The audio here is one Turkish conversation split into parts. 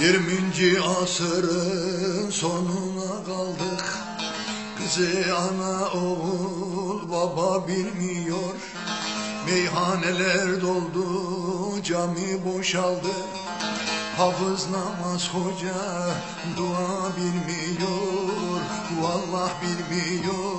20. asırın sonuna kaldık. Kızı ana oğul baba bilmiyor. Meyhaneler doldu cami boşaldı. Hafız namaz hoca dua bilmiyor. Vallah bilmiyor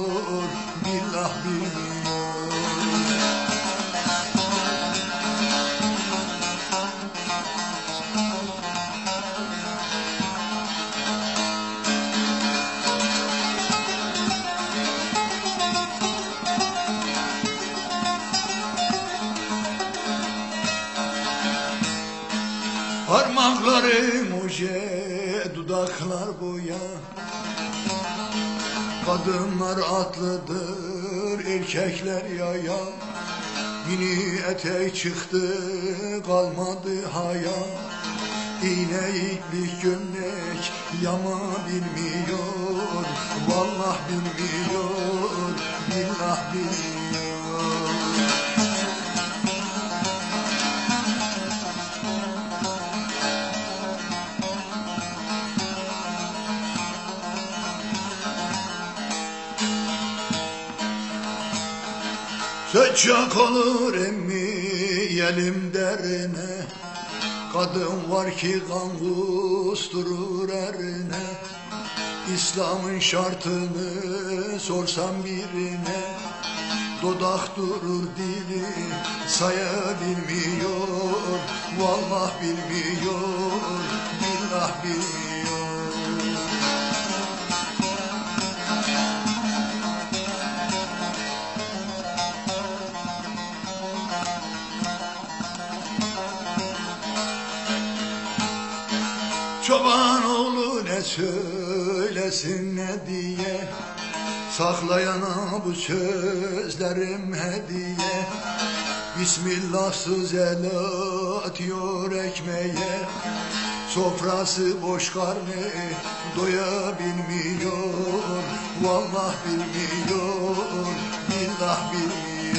Parmaklarım oje, dudaklar boya. Kadınlar atlıdır, erkekler yaya. Mini etek çıktı, kalmadı haya. İğne iplik gömlek yama bilmiyor Vallah bilmiyor, billah bilmiyor Söçak olur emmi yelim derine. Kadın var ki kan kusturur erine. İslam'ın şartını sorsam birine. Dudak durur dili sayabilmiyor. Vallah bilmiyor, billah bilmiyor Çoban oğlu ne söylesin ne diye? Saklayana bu sözlerim hediye Bismillahsız el atıyor ekmeğe. Sofrası boş karnı doyabilmiyor. Vallah bilmiyor, billah bilmiyor